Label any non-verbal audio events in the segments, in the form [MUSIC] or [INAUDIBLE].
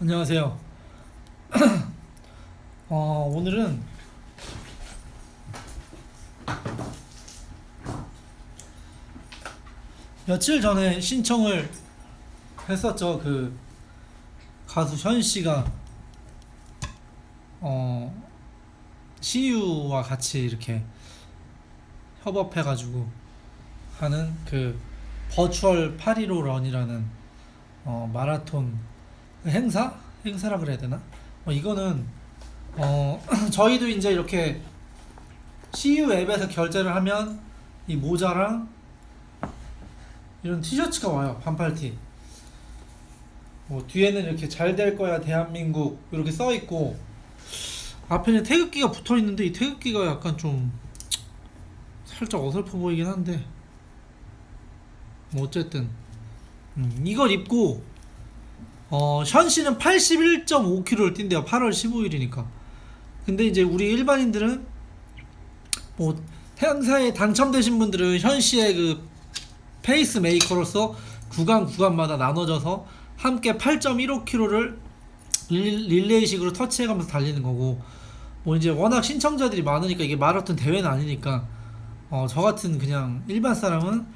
안녕하세요. [CLEARS THROAT] 어, 오늘은 며칠 전에 신청을 했었죠. 그 가수 현 씨가 어 CU와 같이 이렇게 협업해가지고 하는 그 버추얼 815 런이라는 어 마라톤 행사? 행사라 그래야 되나? 어, 이거는 어 [CLEARS THROAT] 저희도 이제 이렇게 CU 앱에서 결제를 하면 이 모자랑 이런 티셔츠가 와요 반팔티 뭐 뒤에는 이렇게 잘 될 거야 대한민국 이렇게 써 있고 앞에는 태극기가 붙어 있는데 이 태극기가 약간 좀 살짝 어설퍼 보이긴 한데 뭐 어쨌든 음, 이걸 입고 어, 현 씨는 81.5km를 뛴대요. 8월 15일이니까. 근데 이제 우리 일반인들은 뭐 행사에 당첨되신 분들은 현 씨의 그 페이스 메이커로서 구간 구간마다 나눠져서 함께 8.15km를 릴레이식으로 터치해가면서 달리는 거고 뭐 이제 워낙 신청자들이 많으니까 이게 마라톤 대회는 아니니까 어, 저 같은 그냥 일반 사람은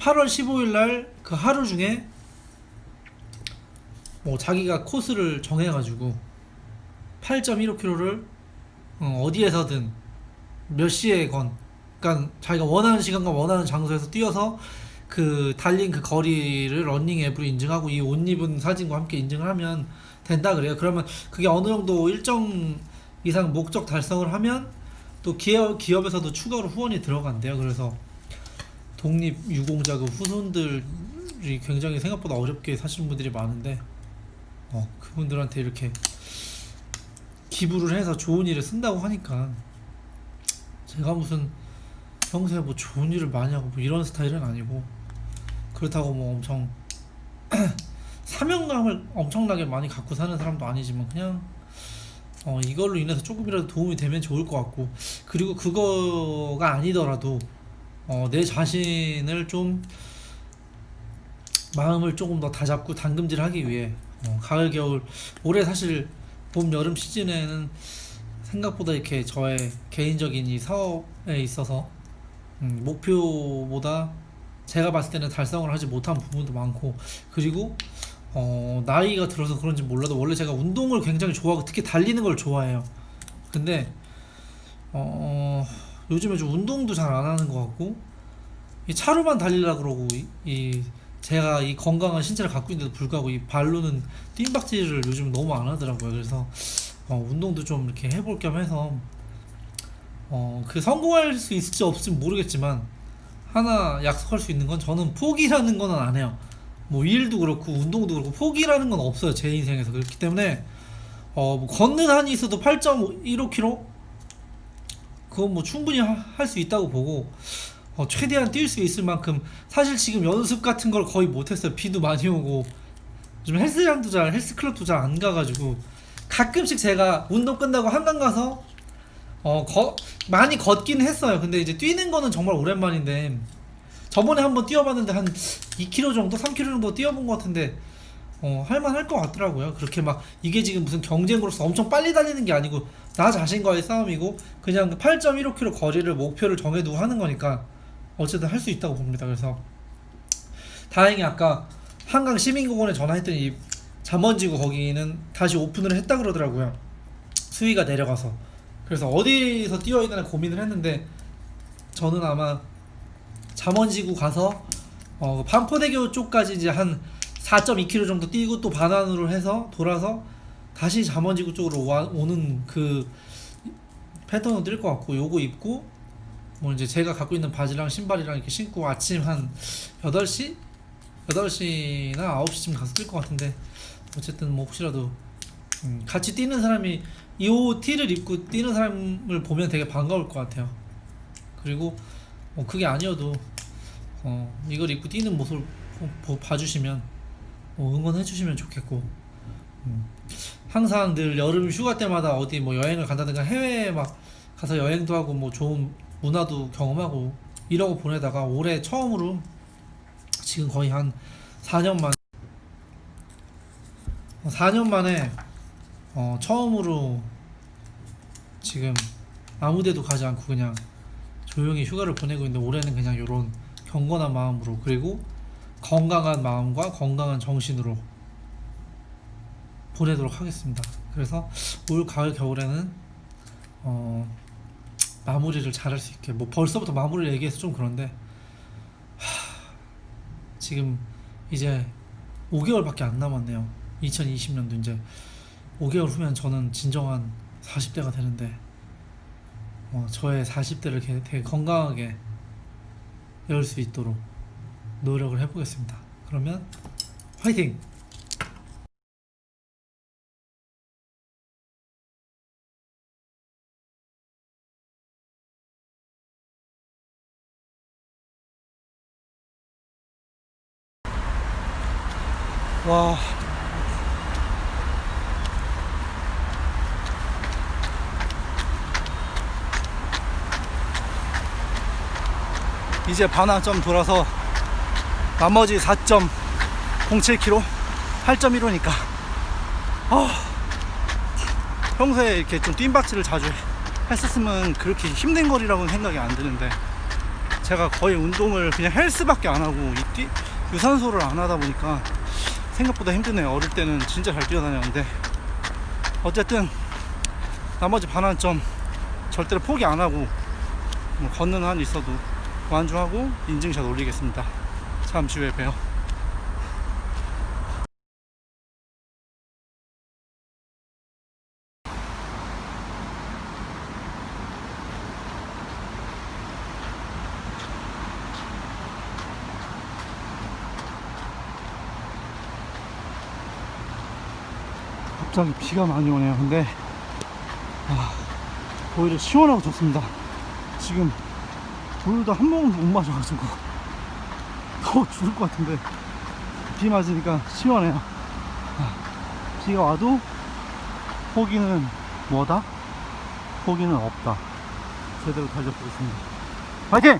8월 15일 날 그 하루 중에 뭐 자기가 코스를 정해가지고 8.15km를 어, 디에서든몇 시에 건 그러니까 자기가 원하는 시간과 원하는 장소에서 뛰어서 그 달린 그 거리를 러닝 앱으로 인증하고 이 옷 입은 사진과 함께 인증을 하면 된다 그래요. 그러면 그게 어느 정도 일정 이상 목적 달성을 하면 또 기업 기업에서도 추가로 후원이 들어간대요. 그래서 독립 유공자 그 후손들이 굉장히 생각보다 어렵게 사시는 분들이 많은데 어, 그분들한테 이렇게 기부를 해서 좋은 일에 쓴다고 하니까 제가 무슨 평소에 뭐 좋은 일을 많이 하고 뭐 이런 스타일은 아니고 그렇다고 뭐 엄청 [CLEARS THROAT] 사명감을 엄청나게 많이 갖고 사는 사람도 아니지만 그냥 어 이걸로 인해서 조금이라도 도움이 되면 좋을 것 같고 그리고 그거가 아니더라도 어 내 자신을 좀 마음을 조금 더 다잡고 당금질하기 위해 어, 가을 겨울 올해 사실 봄 여름 시즌에는 생각보다 이렇게 저의 개인적인 이 사업에 있어서 음, 목표보다 제가 봤을 때는 달성을 하지 못한 부분도 많고 그리고 어, 나이가 들어서 그런지 몰라도 원래 제가 운동을 굉장히 좋아하고 특히 달리는 걸 좋아해요. 근데 어, 요즘에 좀 운동도 잘 안 하는 것 같고 이 차로만 달리려 그러고 이, 이 제가 이 건강한 신체를 갖고 있는데도 불구하고 이 발로는 뜀박질을 요즘 너무 안 하더라고요. 그래서 어, 운동도 좀 이렇게 해볼 겸 해서 어, 그 성공할 수 있을지 없을지 모르겠지만 하나 약속할 수 있는 건 저는 포기라는 거는 안 해요. 뭐 일도 그렇고 운동도 그렇고 포기라는 건 없어요 제 인생에서 그렇기 때문에 어, 뭐 걷는 한이 있어도 8.15km 그건 뭐 충분히 할 수 있다고 보고 어, 최대한 뛸 수 있을 만큼 사실 지금 연습 같은 걸 거의 못했어요. 비도 많이 오고. 요즘 헬스장도 잘 헬스클럽도 잘 안 가가지고. 가끔씩 제가 운동 끝나고 한강 가서 어 거, 많이 걷긴 했어요. 근데 이제 뛰는 거는 정말 오랜만인데 저번에 한번 뛰어봤는데 한 2km 정도 3km 정도 뛰어본 것 같은데 어, 할만할 것 같더라고요. 그렇게 막 이게 지금 무슨 경쟁으로서 엄청 빨리 달리는 게 아니고 나 자신과의 싸움이고 그냥 8.15km 거리를 목표를 정해두고 하는 거니까 어쨌든 할 수 있다고 봅니다. 그래서 다행히 아까 한강 시민공원에 전화했더니 이 잠원지구 거기는 다시 오픈을 했다 그러더라고요. 수위가 내려가서 그래서 어디서 뛰어야 되나 고민을 했는데 저는 아마 잠원지구 가서 어, 반포대교 쪽까지 이제 한 4.2km 정도 뛰고 또 반환으로 해서 돌아서 다시 잠원지구 쪽으로 와, 오는 그 패턴으로 뛸 것 같고 요거 입고 뭐 이제 제가 갖고 있는 바지랑 신발이랑 이렇게 신고 아침 한 8시? 8시나 9시쯤 가서 뛸 것 같은데 어쨌든 뭐 혹시라도 음, 같이 뛰는 사람이 이 티를 입고 뛰는 사람을 보면 되게 반가울 것 같아요 그리고 뭐 그게 아니어도 어, 이걸 입고 뛰는 모습을 봐주시면 뭐 응원해 주시면 좋겠고 음. 항상 늘 여름 휴가 때마다 어디 뭐 여행을 간다든가 해외에 막 가서 여행도 하고 뭐 좋은 문화도 경험하고 이러고 보내다가 올해 처음으로 지금 거의 한 4년 만 4년 만에 어, 처음으로 지금 아무데도 가지 않고 그냥 조용히 휴가를 보내고 있는데 올해는 그냥 이런 경건한 마음으로 그리고 건강한 마음과 건강한 정신으로 보내도록 하겠습니다. 그래서 올 가을 겨울에는 어, 마무리를 잘할 수 있게 뭐 벌써부터 마무리를 얘기해서 좀 그런데 하, 지금 이제 5개월밖에 안 남았네요. 2020년도 이제 5개월 후면 저는 진정한 40대가 되는데 어, 저의 40대를 되게, 건강하게 열 수 있도록 노력을 해보겠습니다. 그러면 화이팅! 와. 이제 반환점 돌아서 나머지 4.07km 8.15니까. 아, 평소에 이렇게 좀 뜀박질을 자주 했었으면 그렇게 힘든 거리라고는 생각이 안 드는데 제가 거의 운동을 그냥 헬스밖에 안 하고 이 뛰, 유산소를 안 하다 보니까 생각보다 힘드네요 어릴 때는 진짜 잘 뛰어다녔는데 어쨌든 나머지 반환점 절대로 포기 안 하고 뭐 걷는 한 있어도 완주하고 인증샷 올리겠습니다. 잠시 후에 봬요. 갑자기 비가 많이 오네요. 근데 아, 오히려 시원하고 좋습니다. 지금 물도 한 모금 못 마셔가지고 더워 죽을 것 같은데 비 맞으니까 시원해요 아, 비가 와도 포기는 뭐다? 포기는 없다 제대로 달려보겠습니다 파이팅!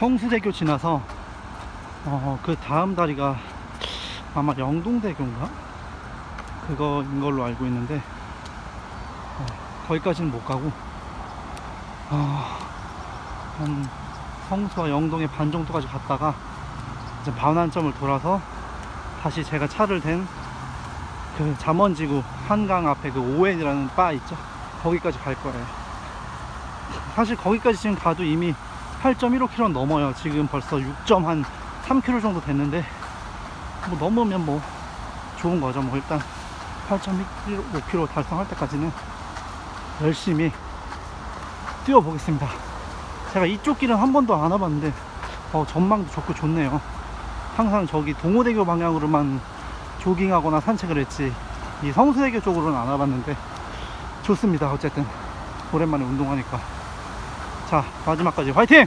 성수대교 지나서 어, 그 다음 다리가 아마 영동대교인가? 그거인 걸로 알고 있는데 어, 거기까지는 못 가고 어, 한 성수와 영동의 반 정도까지 갔다가 이제 반환점을 돌아서 다시 제가 차를 댄 그 잠원지구 한강 앞에 그 오웬이라는 바 있죠 거기까지 갈 거예요 사실 거기까지 지금 가도 이미 8.15km 넘어요. 지금 벌써 6.3km 정도 됐는데 뭐 넘으면 뭐 좋은 거죠. 뭐 일단 8.15km 달성할 때까지는 열심히 뛰어보겠습니다. 제가 이쪽 길은 한 번도 안 와봤는데 어, 전망도 좋고 좋네요. 항상 저기 동호대교 방향으로만 조깅하거나 산책을 했지 이 성수대교 쪽으로는 안 와봤는데 좋습니다. 어쨌든 오랜만에 운동하니까 자 마지막까지 화이팅!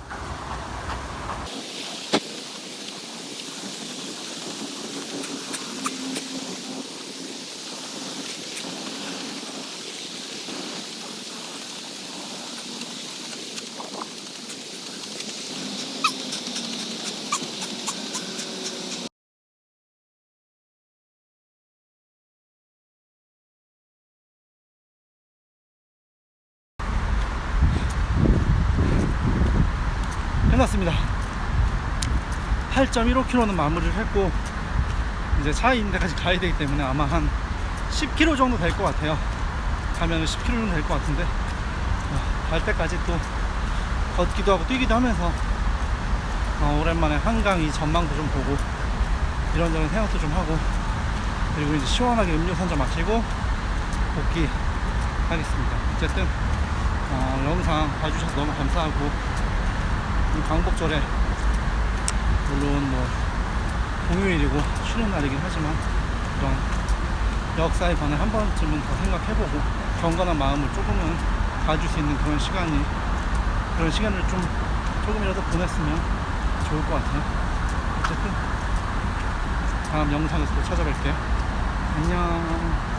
끝났습니다. 8.15km는 마무리를 했고 이제 차 있는 데까지 가야 되기 때문에 아마 한 10km 정도 될 것 같아요. 가면은 10km는 될 것 같은데 어, 갈 때까지 또 걷기도 하고 뛰기도 하면서 어, 오랜만에 한강 이 전망도 좀 보고 이런저런 생각도 좀 하고 그리고 이제 시원하게 음료수 한잔 마시고 복귀 하겠습니다. 어쨌든 어, 영상 봐주셔서 너무 감사하고 이 광복절에 물론 뭐 공휴일이고 쉬는 날이긴 하지만 그런 역사에 관해 한 번쯤은 더 생각해보고 경건한 마음을 조금은 가질 수 있는 그런 시간이 그런 시간을 좀 조금이라도 보냈으면 좋을 것 같아요. 어쨌든 다음 영상에서 또 찾아뵐게요. 안녕.